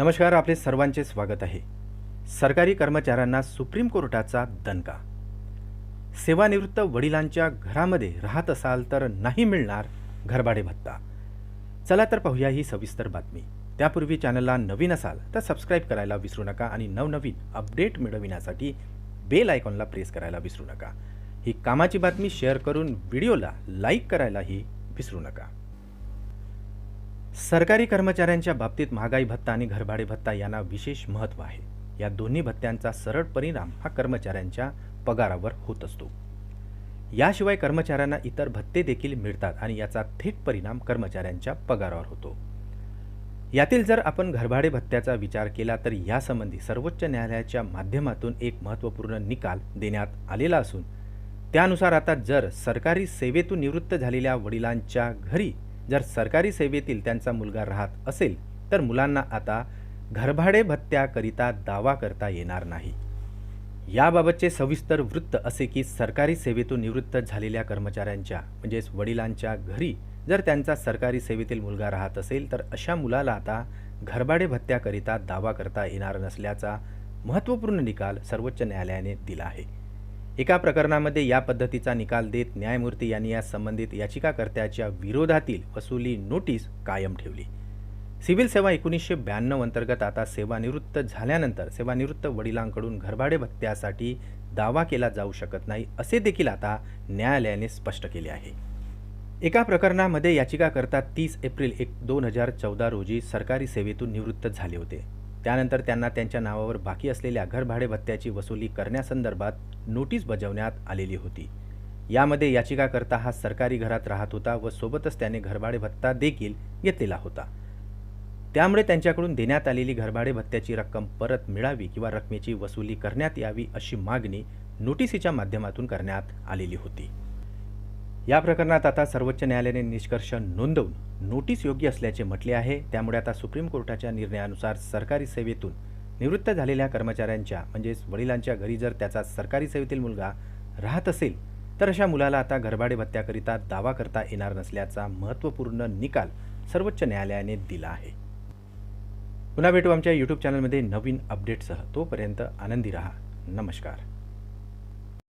नमस्कार आपले सर्वांचे स्वागत आहे. सरकारी कर्मचाऱ्यांना सुप्रीम कोर्टाचा दणका. सेवानिवृत्त वडिलांच्या घरामध्ये राहत असाल तर नाही मिळणार घरभाडे भत्ता. चला तर पाहूया ही सविस्तर बातमी. त्यापूर्वी चॅनलला नवीन असाल तर सबस्क्राईब करायला विसरू नका आणि नवनवीन अपडेट मिळविण्यासाठी बेल आयकॉनला प्रेस करायला विसरू नका. ही कामाची बातमी शेअर करून व्हिडिओला लाईक करायलाही विसरू नका. सरकारी कर्मचाऱ्यांच्या बाबतीत महागाई भत्ता आणि घरभाडे भत्ता यांना विशेष महत्त्व आहे. या दोन्ही भत्त्यांचा सरळ परिणाम हा कर्मचाऱ्यांच्या पगारावर होत असतो. याशिवाय कर्मचाऱ्यांना इतर भत्ते देखील मिळतात आणि याचा थेट परिणाम कर्मचाऱ्यांच्या पगारावर होतो. यातील जर आपण घरभाडे भत्त्याचा विचार केला तर यासंबंधी सर्वोच्च न्यायालयाच्या माध्यमातून एक महत्त्वपूर्ण निकाल देण्यात आलेला असून त्यानुसार आता जर सरकारी सेवेतून निवृत्त झालेल्या वडिलांच्या घरी जर सरकारी सेवेतील त्यांचा मुलगा राहत असेल तर मुलांना आता घरभाडे भत्त्याकरिता दावा करता येणार नाही. याबाबतचे सविस्तर वृत्त असे की सरकारी सेवेतून निवृत्त झालेल्या कर्मचाऱ्यांच्या म्हणजेच वडिलांच्या घरी जर त्यांचा सरकारी सेवेतील मुलगा राहत असेल तर अशा मुलाला आता घरभाडे भत्त्याकरिता दावा करता येणार नसल्याचा महत्त्वपूर्ण निकाल सर्वोच्च न्यायालयाने दिला आहे. एका प्रकरणामध्ये या पद्धतीचा निकाल देत न्यायमूर्ती यांनी या संबंधित याचिकाकर्त्याच्या विरोधातील वसुली नोटीस कायम ठेवली. सिव्हिल सेवा एकोणीसशे ब्याण्णव अंतर्गत आता सेवानिवृत्त झाल्यानंतर सेवानिवृत्त वडिलांकडून घरभाडे भत्त्यासाठी दावा केला जाऊ शकत नाही असे देखील आता न्यायालयाने स्पष्ट केले आहे. एका प्रकरणामध्ये याचिकाकर्ता तीस एप्रिल एक दोन हजार चौदा रोजी सरकारी सेवेतून निवृत्त झाले होते. त्यानंतर त्यांना त्यांच्या नावावर बाकी असलेल्या घरभाडे भत्त्याची वसुली करण्यासंदर्भात नोटीस बजावण्यात आलेली होती. यामध्ये याचिकाकर्ता हा सरकारी घरात राहत होता व सोबतच त्याने घरभाडे भत्ता देखील घेतलेला होता. त्यामुळे त्यांच्याकडून देण्यात आलेली घरभाडे भत्त्याची रक्कम परत मिळावी किंवा रकमेची वसुली करण्यात यावी अशी मागणी नोटिसीच्या माध्यमातून करण्यात आलेली होती. या प्रकरणात आता सर्वोच्च न्यायालयाने निष्कर्ष नोंदवून नोटीस योग्य असल्याचे म्हटले आहे. त्यामुळे आता सुप्रीम कोर्टाच्या निर्णयानुसार सरकारी सेवेतून निवृत्त झालेल्या कर्मचाऱ्यांच्या म्हणजेच वडिलांच्या घरी जर त्याचा सरकारी सेवेतील मुलगा राहत असेल तर अशा मुलाला आता घरभाडे भत्त्याकरिता दावा करता येणार नसल्याचा महत्त्वपूर्ण निकाल सर्वोच्च न्यायालयाने दिला आहे. पुन्हा भेटू आमच्या यूट्यूब चॅनलमध्ये नवीन अपडेटसह तोपर्यंत आनंदी रहा. नमस्कार.